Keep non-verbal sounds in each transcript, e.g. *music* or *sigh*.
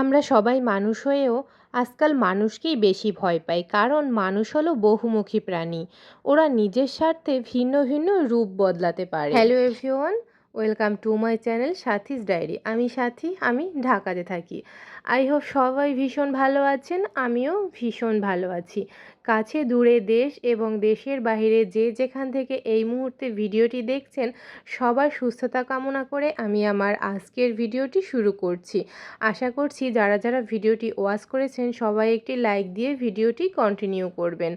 আমরা সবাই মানুষ হয়েও আজকাল মানুষকেই বেশি ভয় পাই, কারণ মানুষ হলো বহুমুখী প্রাণী। ওরা নিজের স্বার্থে ভিন্ন ভিন্ন রূপ বদলাতে পারে। Hello everyone welcome to my channel Sathi's diary আমি সাথী, আমি ঢাকাতে থাকি। আই হোপ সবাই ভীষণ ভালো আছেন, আমিও ভীষণ ভালো আছি। কাছে দূরে দেশ এবং দেশের বাইরে যে যেখান থেকে এই মুহূর্তে ভিডিওটি দেখছেন, সবার সুস্থতা কামনা করে আমি আমার আজকের ভিডিওটি শুরু করছি। আশা করছি যারা যারা ভিডিওটি ওয়াচ করেছেন, সবাই একটি লাইক দিয়ে ভিডিওটি কন্টিনিউ করবেন।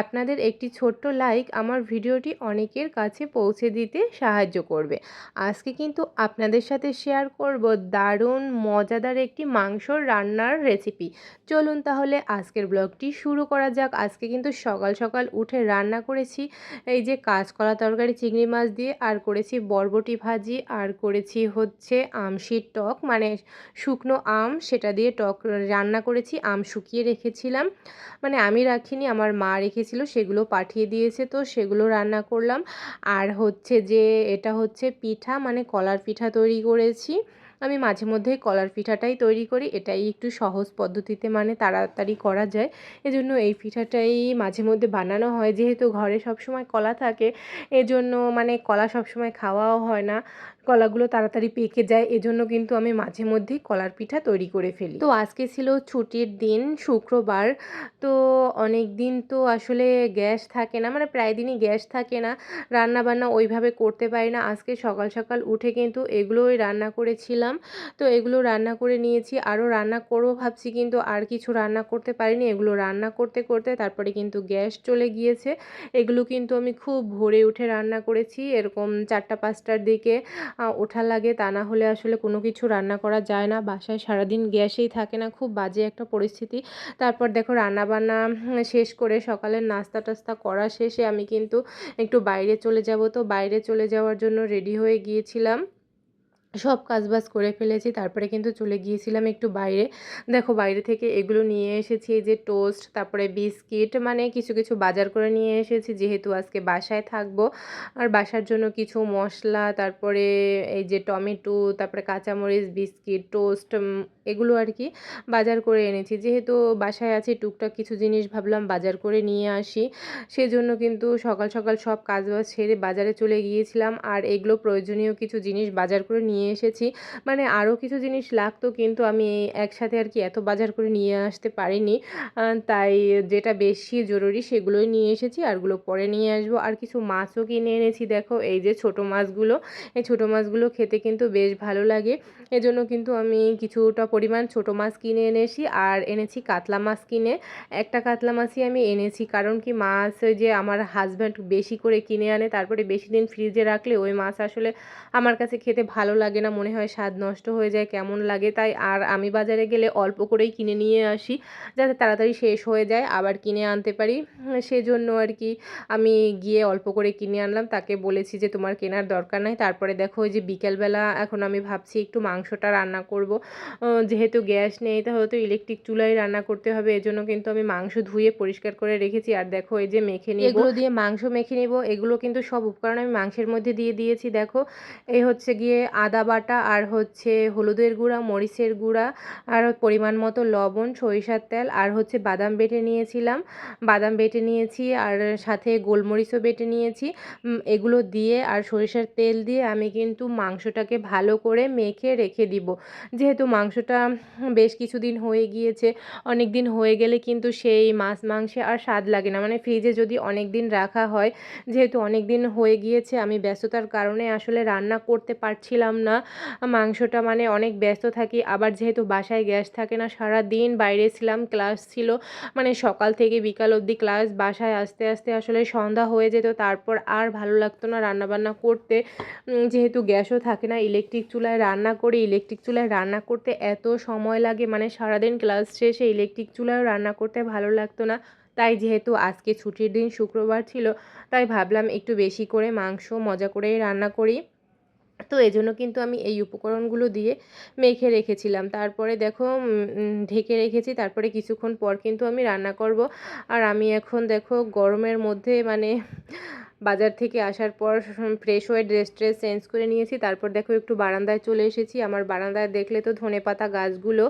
আপনাদের একটি ছোট্ট লাইক আমার ভিডিওটি অনেকের কাছে পৌঁছে দিতে সাহায্য করবে। আজকে কিন্তু আপনাদের সাথে শেয়ার করব দারুণ মজাদার একটি মাংসর রান্নার রেসিপি চলুন তাহলে আজকের ব্লগটি শুরু করা যাক। আজকে কিন্তু সকাল সকাল উঠে রান্না করেছি এই যে কাঁচকলা তরকারি, চিংড়ি মাছ দিয়ে, আর করেছি বরবটি ভাজি, আর করেছি হচ্ছে আমশির টক মানে শুকনো আম, সেটা দিয়ে টক রান্না করেছি, আম শুকিয়ে রেখেছিলাম। মানে আমি রাখিনি, আমার মা রেখেছিল, সেগুলো পাঠিয়ে দিয়েছে, তো সেগুলো রান্না করলাম। আর হচ্ছে যে এটা হচ্ছে পিঠা মানে কলার পিঠা তৈরি করেছি। আমি মাঝে মধ্যেই কলার পিঠাটাই তৈরি করি, এটাই একটু সহজ পদ্ধতিতে মানে তাড়াতাড়ি করা যায়। এজন্য এই পিঠাটাই মাঝে মধ্যে বানানো হয়। যেহেতু ঘরে সবসময় কলা থাকে, এজন্য মানে কলা সবসময় খাওয়াও হয় না। কলাগুলো তাড়াতাড়ি পেকে যায়, এজন্য কিন্তু আমি মাঝে মধ্যেই কলার পিঠা তৈরি করে ফেলি। তো আজকে ছিল ছুটির দিন, শুক্রবার। তো অনেক দিন তো আসলে গ্যাস থাকে না মানে প্রায় দিনই গ্যাস থাকে না। রান্না বান্না ওইভাবে করতে পারি না। আজকে সকাল সকাল উঠে কিন্তু এগুলোই রান্না করেছিলাম। তো এগুলো রান্না করে নিয়েছি। আরও রান্না করব ভাবছি কিন্তু আর কিছু রান্না করতে পারিনি। এগুলো রান্না করতে করতে তারপরে কিন্তু গ্যাস চলে গিয়েছে। এগুলো কিন্তু আমি খুব ভোরে উঠে রান্না করেছি। এরকম চারটা পাঁচটার দিকে। ওঠা লাগে। তা না হলে আসলে কোনো কিছু রান্না করা যায় না। বাসায় সারাদিন গ্যাসেই থাকে না। খুব বাজে একটা পরিস্থিতি। তারপর দেখো রান্না বান্না শেষ করে সকালের নাস্তা টাস্তা করা শেষে আমি কিন্তু একটু বাইরে চলে যাব। তো বাইরে চলে যাওয়ার জন্য রেডি হয়ে গিয়েছিলাম। সব কাজবাজ করে ফেলেছি। তারপরে কিন্তু চলে গিয়েছিলাম একটু বাইরে। দেখো বাইরে থেকে এগুলো নিয়ে এসেছি, এই যে টোস্ট, তারপরে বিস্কিট মানে কিছু কিছু বাজার করে নিয়ে এসেছি। যেহেতু আজকে বাসায় থাকব, আর বাসার জন্য কিছু মশলা, তারপরে এই যে টমেটো, তারপরে কাঁচামরিচ, বিস্কিট, টোস্ট এগুলো আর কি বাজার করে এনেছি। যেহেতু বাসায় আছি, টুকটাক কিছু জিনিস ভাবলাম বাজার করে নিয়ে আসি। সেজন্য কিন্তু সকাল সকাল সব কাজবাজ সেরে বাজারে চলে গিয়েছিলাম। আর এগুলো প্রয়োজনীয় কিছু জিনিস বাজার করে নিয়ে নিয়ে এসেছি। মানে আরও কিছু জিনিস লাগতো কিন্তু আমি একসাথে আর কি এত বাজার করে নিয়ে আসতে পারিনি। তাই যেটা বেশি জরুরি সেগুলোই নিয়ে এসেছি, আরগুলো পরে নিয়ে আসব। আর কিছু মাছও কিনে এনেছি, দেখো, এই যে ছোট মাছগুলো। এই ছোট মাছগুলো খেতে কিন্তু বেশ ভালো লাগে। এজন্য কিন্তু আমি কিছুটা পরিমাণ ছোট মাছ কিনে এনেছি আর এনেছি কাতলা মাছ কিনে। একটা কাতলা মাছই আমি এনেছি, কারণ কি মাছ যে আমার হাজব্যান্ড বেশি করে কিনে আনে, তারপরে বেশি দিন ফ্রিজে রাখলে ওই মাছ আসলে আমার কাছে খেতে ভালো লাগে লাগে না, মনে হয় স্বাদ নষ্ট হয়ে যায়, কেমন লাগে তাই আর আমি বাজারে গেলে অল্প করেই কিনে নিয়ে আসি যাতে তাড়াতাড়ি শেষ হয়ে যায়, আবার কিনে আনতে পারি। সেজন্য আর কি আমি গিয়ে অল্প করে কিনে আনলাম, তাকে বলেছি যে তোমার কেনার দরকার নাই, তারপরে দেখো যে বিকেলবেলা এখন আমি ভাবছি একটু মাংসটা রান্না করব। যেহেতু গ্যাস নেই, তাহলে তো ইলেকট্রিক চুলায় রান্না করতে হবে, এজন্য কিন্তু আমি মাংস ধুয়ে পরিষ্কার করে রেখেছি, আর দেখো এই যে মেখে নিয়ে এগুলো দিয়ে মাংস মেখে নিব, এগুলো কিন্তু সব উপকরণ আমি মাংসের মধ্যে দিয়ে দিয়েছি, দেখো। এই হচ্ছে গিয়ে আদা বাটা, আর হচ্ছে হলুদের গুঁড়া, মরিচের গুঁড়া, আর পরিমাণ মতো লবণ, সরিষার তেল, আর হচ্ছে বাদাম বেটে নিয়েছিলাম। বাদাম বেটে নিয়েছি, আর সাথে গোলমরিচও বেটে নিয়েছি। এগুলো দিয়ে আর সরিষার তেল দিয়ে আমি কিন্তু মাংসটাকে ভালো করে মেখে রেখে দিব। যেহেতু মাংসটা বেশ কিছুদিন হয়ে গিয়েছে অনেক দিন হয়ে গেলে কিন্তু সেই মাছ মাংসে আর স্বাদ লাগে না। মানে ফ্রিজে যদি অনেক দিন রাখা হয়, যেহেতু অনেক দিন হয়ে গিয়েছে, আমি ব্যস্ততার কারণে আসলে রান্না করতে পারছিলাম না। মাংসটা মানে অনেক ব্যস্ত থাকি, আবার যেহেতু বাসায় গ্যাস থাকে না সারা দিন বাইরে ছিলাম ক্লাস ছিল মানে সকাল থেকে বিকাল অবধি ক্লাস বাসায় আসতে আসতে আসলে সন্ধ্যা হয়ে যেত, তারপর আর ভালো লাগতো না রান্নাবান্না করতে। যেহেতু গ্যাসও থাকে না ইলেকট্রিক চুলায় রান্না করি ইলেকট্রিক চুলায় রান্না করতে এত সময় লাগে মানে সারাদিন ক্লাস শেষে ইলেকট্রিক চুলায়ও রান্না করতে ভালো লাগতো না। তাই যেহেতু আজকে ছুটির দিন শুক্রবার ছিল, তাই ভাবলাম একটু বেশি করে মাংস মজা করেই রান্না করি। তো এই জন্য কিন্তু আমি এই উপকরণগুলো দিয়ে মেখে রেখেছিলাম। তারপরে দেখো ঢেকে রেখেছি। তারপরে কিছুক্ষণ পর কিন্তু আমি রান্না করব। আর আমি এখন দেখো গরমের মধ্যে মানে বাজার থেকে আসার পর ফ্রেশ হয়ে ড্রেস ট্রেস চেঞ্জ করে নিয়েছি। তারপর দেখো একটু বারান্দায় চলে এসেছি। আমার বারান্দায় দেখলে তো ধনে পাতা গাছগুলো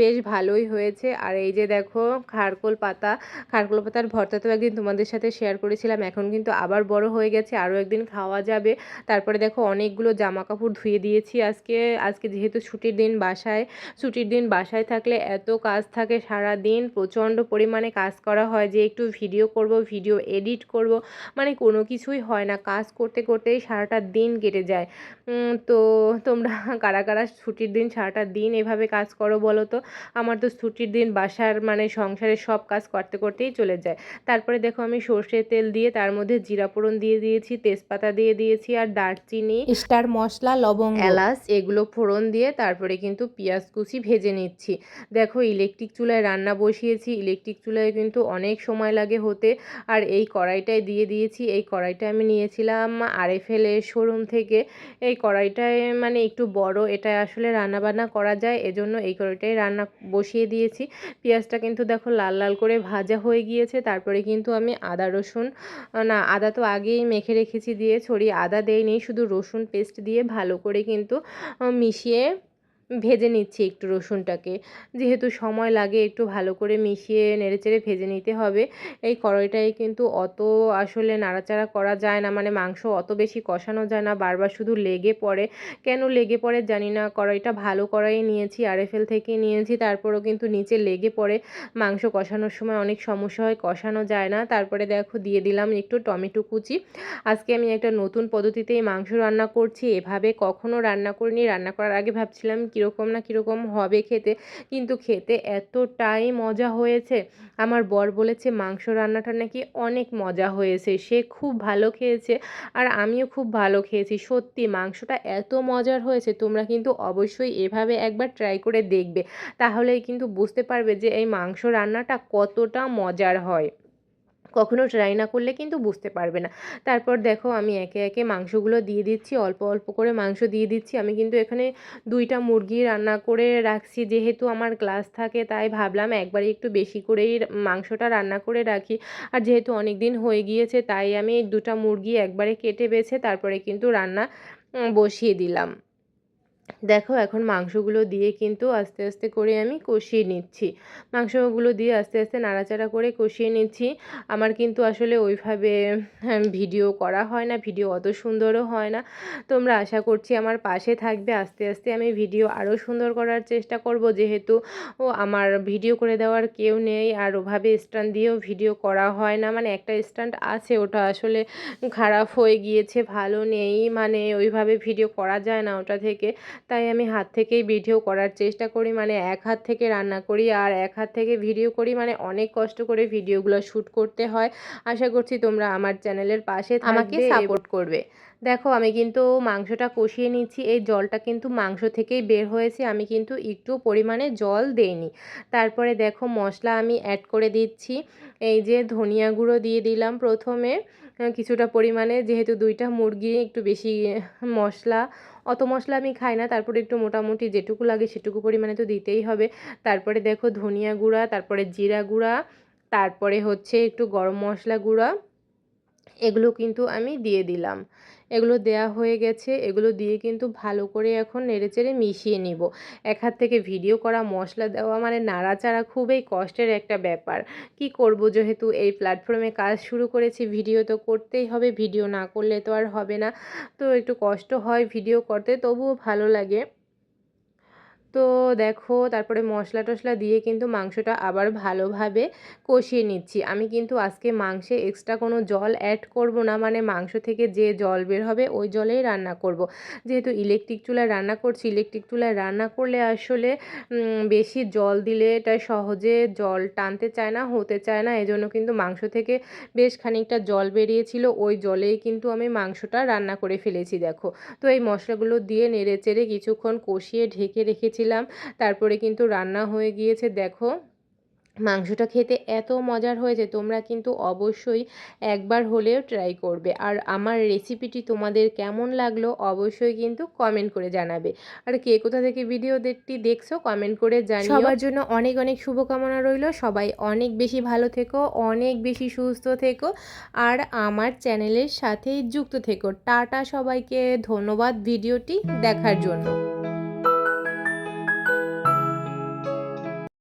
বেশ ভালোই হয়েছে। আর এই যে দেখো খারকোল পাতা, খারকোল পাতার ভর্তা তো একদিন তোমাদের সাথে শেয়ার করেছিলাম। এখন কিন্তু আবার বড় হয়ে গেছে, আরও একদিন খাওয়া যাবে। তারপরে দেখো অনেকগুলো জামা কাপড় ধুয়ে দিয়েছি আজকে। আজকে যেহেতু ছুটির দিন বাসায়, ছুটির দিন বাসায় থাকলে এত কাজ থাকে সারা দিন প্রচণ্ড পরিমাণে কাজ করা হয় যে একটু ভিডিও করব ভিডিও এডিট করব। মানে কোনো কিছুই হয় না। কাজ করতে করতেই সারাটা দিন কেটে যায়। তো তোমরা *laughs* কারা কারা ছুটির দিন সারাটা দিন এভাবে কাজ করো বলো তো? আমার তো ছুটির দিন বাসার মানে সংসারের সব কাজ করতে করতেই চলে যায়। তারপরে দেখো আমি সর্ষের তেল দিয়ে তার মধ্যে জিরা ফোড়ন দিয়ে দিয়েছি তেজপাতা দিয়ে দিয়েছি আর দারচিনি স্টার মশলা লবঙ্গ। এলাচ এগুলো ফোড়ন দিয়ে তারপরে কিন্তু পেঁয়াজ কুচি ভেজে নিচ্ছি। দেখো ইলেকট্রিক চুলায় রান্না বসিয়েছি। ইলেকট্রিক চুলায় কিন্তু অনেক সময় লাগে হতে। আর এই কড়াইটায় দিয়ে দিয়েছি এই কড়াইটা আমি নিয়েছিলাম আরএফএলের শোরুম থেকে। এই কড়াইটায় মানে একটু বড়, এটা আসলে রান্নাবান্না করা যায়, এজন্য এই কড়াইটায় রান্না বসিয়ে দিয়েছি। পেঁয়াজটা কিন্তু দেখো লাল লাল করে ভাজা হয়ে গিয়েছে, তারপরে কিন্তু আমি আদা, রসুন, না, আদা তো আগেই মেখে রেখেছি দিয়ে, ছড়িয়ে আদা দেয়নি শুধু রসুন পেস্ট দিয়ে ভালো করে কিন্তু মিশিয়ে ভেজে নিচ্ছি একটু রসুনটাকে। যেহেতু সময় লাগে একটু ভালো করে মিশিয়ে নেড়েচেড়ে ভেজে নিতে হবে। এই কড়াইটায় কিন্তু অত আসলে নাড়াচাড়া করা যায় না মানে মাংস অত বেশি কষানো যায় না, বারবার শুধু লেগে পড়ে। কেন লেগে পড়ে জানি না, কড়াইটা ভালো কড়াই নিয়েছি, আরএফএল থেকে নিয়েছি, তারপরেও কিন্তু নিচে লেগে পড়ে। মাংস কষানোর সময় অনেক সমস্যা হয়, কষানো যায় না। তারপরে দেখো, দিয়ে দিলাম একটু টমেটো কুচি। আজকে আমি একটা নতুন পদ্ধতিতেই মাংস রান্না করছি, এভাবে কখনো রান্না করিনি। রান্না করার আগে ভাবছিলাম কি কীরকম না কীরকম হবে খেতে। কিন্তু খেতে এতটাই মজা হয়েছে। আমার বর বলেছে, মাংস রান্নাটা নাকি অনেক মজা হয়েছে। সে খুব ভালো খেয়েছে আর আমিও খুব ভালো খেয়েছি। সত্যি মাংসটা এত মজার হয়েছে, তোমরা কিন্তু অবশ্যই এভাবে একবার ট্রাই করে দেখবে। তাহলেই কিন্তু বুঝতে পারবে যে এই মাংস রান্নাটা কতটা মজার হয়। কখনো ট্রাই না করলে কিন্তু বুঝতে পারবে না। তারপর দেখো আমি একে একে মাংসগুলো দিয়ে দিচ্ছি, অল্প অল্প করে মাংস দিয়ে দিচ্ছি। আমি কিন্তু এখানে দুইটা মুরগি রান্না করে রাখছি। যেহেতু আমার গ্লাস থাকে, তাই ভাবলাম একবারে একটু বেশি করেই মাংসটা রান্না করে রাখি। আর যেহেতু অনেক দিন হয়ে গিয়েছে, তাই আমি দুটা মুরগি একবারে কেটে বেছে তারপরে কিন্তু রান্না বসিয়ে দিলাম। দেখো এখন মাংসগুলো দিয়ে কিন্তু আস্তে আস্তে করে আমি কষিয়ে নিচ্ছি। মাংসগুলো দিয়ে আস্তে আস্তে নাড়াচাড়া করে কষিয়ে নিচ্ছি। আমার কিন্তু আসলে ওইভাবে ভিডিও করা হয় না, ভিডিও অত সুন্দরও হয় না। তোমরা আশা করছি আমার পাশে থাকবে। আস্তে আস্তে আমি ভিডিও আরও সুন্দর করার চেষ্টা করব। যেহেতু ও আমার ভিডিও করে দেওয়ার কেউ নেই আর ওভাবে স্ট্যান্ড দিয়েও ভিডিও করা হয় না। মানে একটা স্ট্যান্ড আছে, ওটা আসলে খারাপ হয়ে গিয়েছে, ভালো নেই। মানে ওইভাবে ভিডিও করা যায় না ওটা থেকে। তাই আমি হাত থেকেই ভিডিও করার চেষ্টা করি মানে এক হাত থেকে রান্না করি আর এক হাত থেকে ভিডিও করি মানে অনেক কষ্ট করে ভিডিওগুলো শ্যুট করতে হয়। আশা করছি তোমরা আমার চ্যানেলের পাশে আমাকে সাপোর্ট করবে। দেখো আমি কিন্তু মাংসটা কষিয়ে নিচ্ছি এই জলটা কিন্তু মাংস থেকেই বের হয়েছে আমি কিন্তু একটু পরিমাণে জল দেইনি। তারপরে দেখো মশলা আমি অ্যাড করে দিচ্ছি এই যে ধনিয়া গুঁড়ো দিয়ে দিলাম প্রথমে কিছুটা পরিমাণে, যেহেতু দুইটা মুরগি একটু বেশি মশলা, অত মশলা আমি খাই না, তারপরে একটু মোটামুটি যেটুকু লাগে সেটুকু পরিমাণে তো দিতেই হবে। তারপরে দেখো ধনিয়া গুঁড়া, তারপরে জিরা গুঁড়া, তারপরে হচ্ছে একটু গরম মশলা গুঁড়া, এগুলো কিন্তু আমি দিয়ে দিলাম। এগুলো দেয়া হয়ে গেছে, এগুলো দিয়ে কিন্তু ভালো করে এখন নেড়েচেড়ে মিশিয়ে নিব। এক হাত থেকে ভিডিও করা, মশলা দেওয়া মানে নাড়াচাড়া খুবই কষ্টের একটা ব্যাপার। কি করব যেহেতু এই প্ল্যাটফর্মে কাজ শুরু করেছি, ভিডিও তো করতেই হবে, ভিডিও না করলে তো আর হবে না। তো একটু কষ্ট হয় ভিডিও করতে, তবুও ভালো লাগে। তো দেখো তারপরে মশলা টশলা দিয়ে কিন্তু মাংসটা আবার ভালোভাবে কষিয়ে নিচ্ছি। আমি কিন্তু আজকে মাংসে এক্সট্রা কোনো জল অ্যাড করব না মানে মাংস থেকে যে জল বের হবে ওই জলেই রান্না করব। যেহেতু ইলেকট্রিক চুলায় রান্না করছি ইলেকট্রিক চুলায় রান্না করলে আসলে বেশি জল দিলে এটা সহজে জল টানতে চায় না, হতে চায় না, এজন্য কিন্তু মাংস থেকে বেশ খানিকটা জল বেরিয়েছিল, ওই জলেই কিন্তু আমি মাংসটা রান্না করে ফেলেছি, দেখো। তো এই মশলাগুলো দিয়ে নেড়ে চেড়ে কিছুক্ষণ কষিয়ে ঢেকে রেখেছি। রেখেছিলাম তারপরে কিন্তু রান্না হয়ে গিয়েছে, দেখো। মাংসটা খেতে এত মজার হয়েছে, তোমরা কিন্তু অবশ্যই একবার হলেও ট্রাই করবে। আর আমার রেসিপিটি তোমাদের কেমন লাগল অবশ্যই কিন্তু কমেন্ট করে জানাবে। আর কে কোথা থেকে ভিডিও দেখটি দেখছ কমেন্ট করে জানিও। সবার জন্য অনেক অনেক শুভকামনা রইল। সবাই অনেক বেশি ভালো থেকো, অনেক বেশি সুস্থ থেকো। আর আমার চ্যানেলের সাথেই যুক্ত থেকো। টাটা সবাইকে, ধন্যবাদ ভিডিওটি দেখার জন্য।